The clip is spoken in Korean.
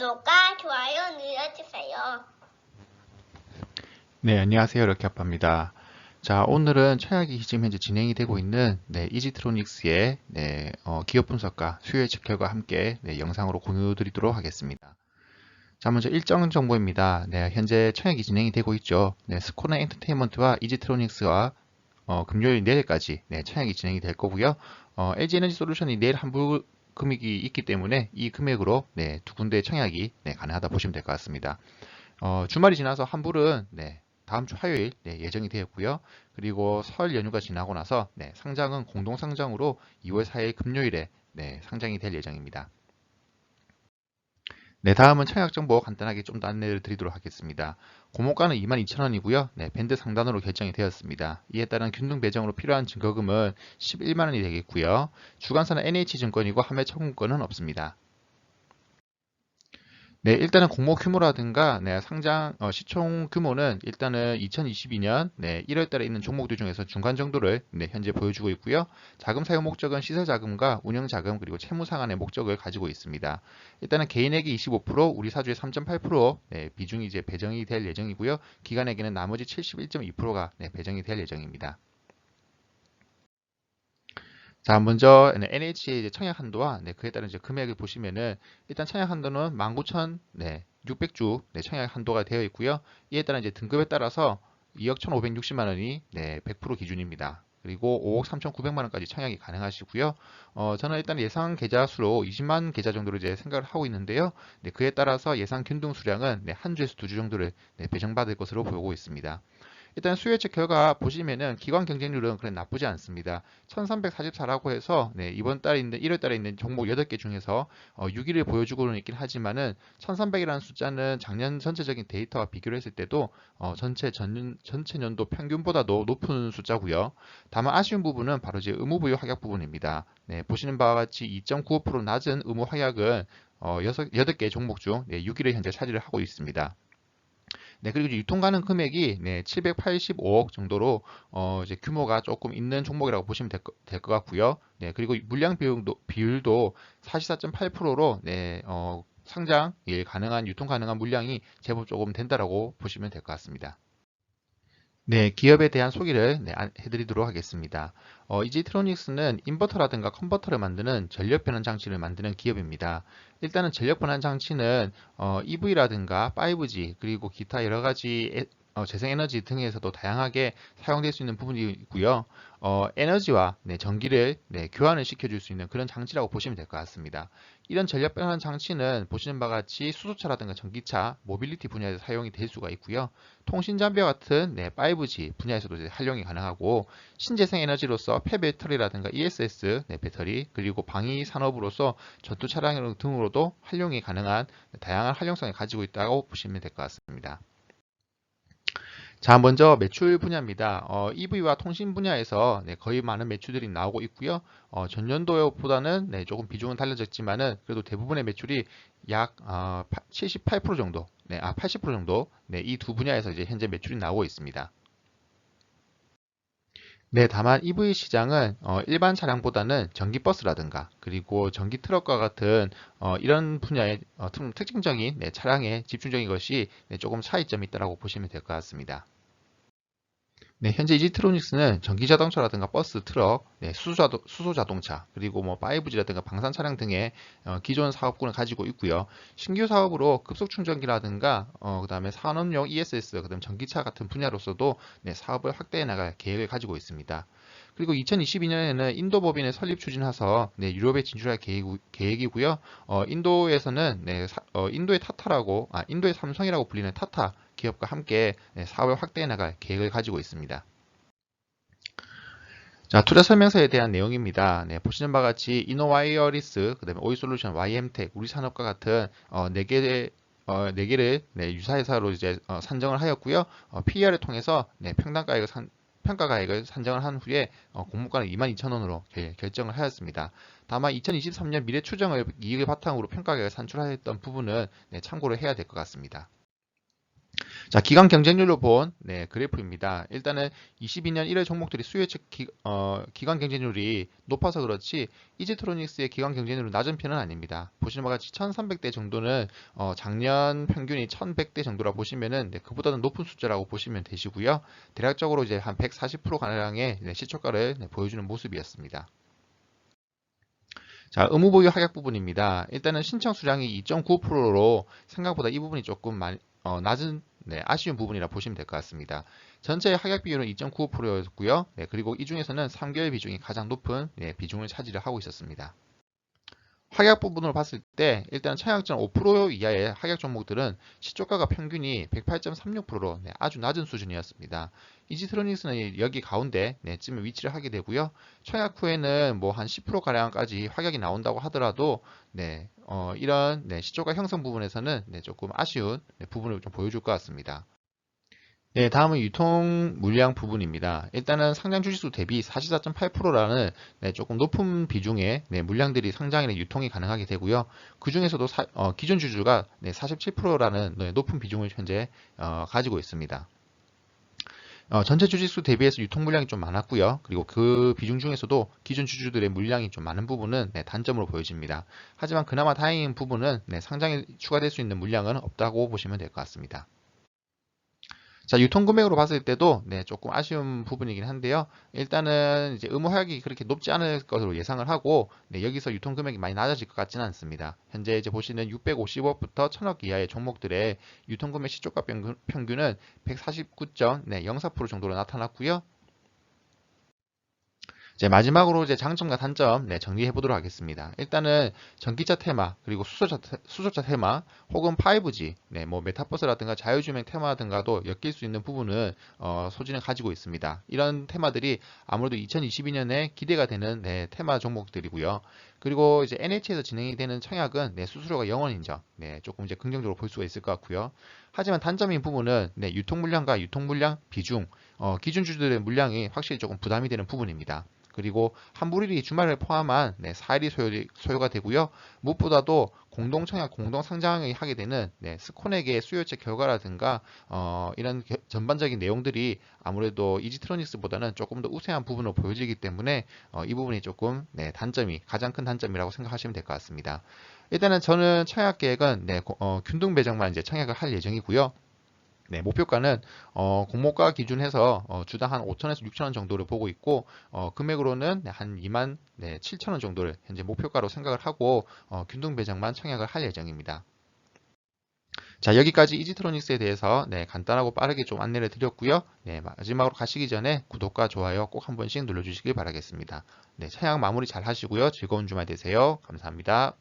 구독과 좋아요 눌러주세요. 네, 안녕하세요. 이렇게 아빠입니다. 자, 오늘은 청약이 지금 현재 진행이 되고 있는 네, 이지트로닉스의 네, 어, 기업 분석과 수요 예측 결과 함께 네, 영상으로 공유 드리도록 하겠습니다. 자, 먼저 일정 정보입니다. 네, 현재 청약이 진행이 되고 있죠. 네, 스코나 엔터테인먼트와 이지트로닉스와 어, 금요일 내일까지 네, 청약이 진행이 될 거고요. 어, LG 에너지 솔루션이 내일 환불 금액이 있기 때문에 이 금액으로 네, 두 군데 청약이 네, 가능하다 보시면 될 것 같습니다. 어, 주말이 지나서 환불은 네, 다음 주 화요일 네, 예정이 되었고요. 그리고 설 연휴가 지나고 나서 네, 상장은 공동 상장으로 2월 4일 금요일에 네, 상장이 될 예정입니다. 네, 다음은 청약 정보 간단하게 좀 더 안내를 드리도록 하겠습니다. 고목가는 22,000원이고요. 네, 밴드 상단으로 결정이 되었습니다. 이에 따른 균등 배정으로 필요한 증거금은 11만 원이 되겠고요. 주관사는 NH증권이고 함해 청구권은 없습니다. 네, 일단은 공모 규모라든가 네, 상장 어, 시총 규모는 일단은 2022년 네, 1월 달에 있는 종목들 중에서 중간 정도를 네, 현재 보여주고 있고요. 자금 사용 목적은 시설 자금과 운영 자금 그리고 채무 상환의 목적을 가지고 있습니다. 일단은 개인에게 25%, 우리 사주의 3.8% 네, 비중이 이제 배정이 될 예정이고요. 기관에게는 나머지 71.2%가 네, 배정이 될 예정입니다. 자, 먼저 NH의 이제 청약 한도와 네, 그에 따른 이제 금액을 보시면은 일단 청약 한도는 19,600주 네, 네, 청약 한도가 되어 있고요. 이에 따른 이제 등급에 따라서 2억 1,560만 원이 네, 100% 기준입니다. 그리고 5억 3,900만 원까지 청약이 가능하시고요. 어, 저는 일단 예상 계좌 수로 20만 계좌 정도로 이제 생각을 하고 있는데요. 네, 그에 따라서 예상 균등 수량은 네, 한 주에서 두 주 정도를 네, 배정받을 것으로 보고 있습니다. 일단 수요 예측 결과 보시면은 기관 경쟁률은 그래 나쁘지 않습니다. 1344라고 해서 네, 이번 달에 있는 1월 달에 있는 종목 8개 중에서 어, 6위를 보여주고는 있긴 하지만은 1300이라는 숫자는 작년 전체적인 데이터와 비교를 했을 때도 어, 전체 전, 전체 년도 평균보다도 높은 숫자고요. 다만 아쉬운 부분은 바로 이제 의무 부여 확약 부분입니다. 네, 보시는 바와 같이 2.95% 낮은 의무 확약은 어, 6, 8개 종목 중 네, 6위를 현재 차지를 하고 있습니다. 네, 그리고 유통 가능 금액이 네, 785억 정도로 어, 이제 규모가 조금 있는 종목이라고 보시면 될것 같고요. 네, 그리고 물량 비율도, 비율도 44.8%로 네, 어, 상장 일 가능한 유통 가능한 물량이 제법 조금 된다라고 보시면 될 것 같습니다. 네, 기업에 대한 소개를 네, 해드리도록 하겠습니다. 어, 이지트로닉스는 인버터라든가 컨버터를 만드는 전력 변환 장치를 만드는 기업입니다. 일단은 전력 변환 장치는 어, EV라든가 5G 그리고 기타 여러 가지 어, 재생에너지 등에서도 다양하게 사용될 수 있는 부분이 있고요. 어, 에너지와 네, 전기를 네, 교환을 시켜줄 수 있는 그런 장치라고 보시면 될 것 같습니다. 이런 전력 변환 장치는 보시는 바와 같이 수소차라든가 전기차, 모빌리티 분야에서 사용이 될 수가 있고요. 통신 장비와 같은 네, 5G 분야에서도 활용이 가능하고 신재생 에너지로서 폐배터리라든가 ESS 네, 배터리 그리고 방위 산업으로서 전투 차량 등으로도 활용이 가능한 다양한 활용성을 가지고 있다고 보시면 될 것 같습니다. 자, 먼저 매출 분야입니다. 어, EV와 통신 분야에서 네, 거의 많은 매출들이 나오고 있고요. 어, 전년도보다는 네, 조금 비중은 달라졌지만은 그래도 대부분의 매출이 약 어, 78% 정도, 네, 아, 80% 정도, 네, 이 두 분야에서 이제 현재 매출이 나오고 있습니다. 네, 다만 EV 시장은 어, 일반 차량보다는 전기버스라든가 그리고 전기 트럭과 같은 어, 이런 분야의 어, 특징적인 네, 차량에 집중적인 것이 네, 조금 차이점이 있다고 보시면 될 것 같습니다. 네, 현재 이지트로닉스는 전기 자동차라든가 버스, 트럭, 네, 수소, 자동차, 그리고 뭐 5G라든가 방산 차량 등의 어, 기존 사업군을 가지고 있고요. 신규 사업으로 급속 충전기라든가 어, 그다음에 산업용 ESS, 그다음 전기차 같은 분야로서도 네, 사업을 확대해 나갈 계획을 가지고 있습니다. 그리고 2022년에는 인도 법인을 설립 추진해서 네, 유럽에 진출할 계획, 이고요 어, 인도에서는 네, 사, 어, 인도의 타타라고, 아, 인도의 삼성이라고 불리는 타타 기업과 함께 네, 사업을 확대해 나갈 계획을 가지고 있습니다. 자, 투자 설명서에 대한 내용입니다. 네, 보시는 바와 같이 이노와이어리스, 그 다음에 오이솔루션, YM텍, 우리산업과 같은 어, 4개의 어, 4개를 네, 유사회사로 이제 어, 산정을 하였고요. 어, PER을 통해서 네, 평단가액을 산, 평가 가액을 산정을 한 후에 어, 공모가는 22,000원으로 결정을 하였습니다. 다만 2023년 미래 추정을 이익을 바탕으로 평가 가액을 산출하였던 부분은 네, 참고를 해야 될 것 같습니다. 자, 기간 경쟁률로 본 네, 그래프입니다. 일단은 22년 1월 종목들이 수요책 기, 어, 기간 경쟁률이 높아서 그렇지 이지트로닉스의 기간 경쟁률은 낮은 편은 아닙니다. 보시는 바와 같이 1300대 정도는 어, 작년 평균이 1100대 정도라 보시면은 네, 그보다는 높은 숫자라고 보시면 되시고요. 대략적으로 이제 한 140% 가량의 네, 시초가를 네, 보여주는 모습이었습니다. 자, 의무 보유 하약 부분입니다. 일단은 신청 수량이 2.95%로 생각보다 이 부분이 조금 많이, 어, 낮은 네, 아쉬운 부분이라 보시면 될 것 같습니다. 전체 하약 비율은 2.95%였고요. 네, 그리고 이 중에서는 3개월 비중이 가장 높은 네, 비중을 차지를 하고 있었습니다. 하약 부분으로 봤을 때 일단 차약전 5% 이하의 하약 종목들은 시초가가 평균이 108.36%로 네, 아주 낮은 수준이었습니다. 이지트로닉스는 여기 가운데 네, 쯤에 위치를 하게 되고요. 청약 후에는 뭐 한 10% 가량까지 하약이 나온다고 하더라도 네, 어, 이런 네, 시초가 형성 부분에서는 네, 조금 아쉬운 네, 부분을 좀 보여줄 것 같습니다. 네, 다음은 유통 물량 부분입니다. 일단은 상장 주식수 대비 44.8%라는 네, 조금 높은 비중의 네, 물량들이 상장이나 유통이 가능하게 되고요. 그 중에서도 어, 기존 주주가 네, 47%라는 네, 높은 비중을 현재 어, 가지고 있습니다. 어, 전체 주식수 대비해서 유통 물량이 좀 많았고요. 그리고 그 비중 중에서도 기존 주주들의 물량이 좀 많은 부분은 네, 단점으로 보여집니다. 하지만 그나마 다행인 부분은 네, 상장에 추가될 수 있는 물량은 없다고 보시면 될 것 같습니다. 자, 유통 금액으로 봤을 때도 네, 조금 아쉬운 부분이긴 한데요. 일단은 이제 의무 하약이 그렇게 높지 않을 것으로 예상을 하고 네, 여기서 유통 금액이 많이 낮아질 것 같지는 않습니다. 현재 이제 보시는 650억부터 1000억 이하의 종목들의 유통 금액 시초가 평균은 149.04% 정도로 나타났고요. 이제 마지막으로 이제 장점과 단점 네, 정리해 보도록 하겠습니다. 일단은 전기차 테마 그리고 수소차, 수소차 테마 혹은 5G 네, 뭐 메타버스라든가 자율주행 테마 등과도 엮일 수 있는 부분은 어, 소진을 가지고 있습니다. 이런 테마들이 아무래도 2022년에 기대가 되는 네, 테마 종목들이고요. 그리고 이제 NH에서 진행이 되는 청약은 네, 수수료가 0원 인정. 네, 조금 이제 긍정적으로 볼 수가 있을 것 같고요. 하지만 단점인 부분은 네, 유통 물량과 유통 물량 비중, 어, 기준 주들의 물량이 확실히 조금 부담이 되는 부분입니다. 그리고 한불일이 주말을 포함한 네, 4일이 소요, 가 되고요. 무엇보다도 공동청약, 공동상장을 하게 되는 네, 스콘에게 수요체 결과라든가 어, 이런 겨, 전반적인 내용들이 아무래도 이지트로닉스보다는 조금 더 우세한 부분을 보여지기 때문에 어, 이 부분이 조금 네, 단점이 가장 큰 단점이라고 생각하시면 될 것 같습니다. 일단은 저는 청약 계획은 네, 어, 균등 배정만 이제 청약을 할 예정이고요. 네, 목표가는 어, 공모가 기준해서 어, 주당 한 5천에서 6천 원 정도를 보고 있고 어, 금액으로는 네, 한 2만 네, 7천 원 정도를 현재 목표가로 생각을 하고 어, 균등 배정만 청약을 할 예정입니다. 자 여기까지 이지트로닉스에 대해서 네, 간단하고 빠르게 좀 안내를 드렸고요. 네, 마지막으로 가시기 전에 구독과 좋아요 꼭 한 번씩 눌러주시길 바라겠습니다. 네, 차양 마무리 잘 하시고요. 즐거운 주말 되세요. 감사합니다.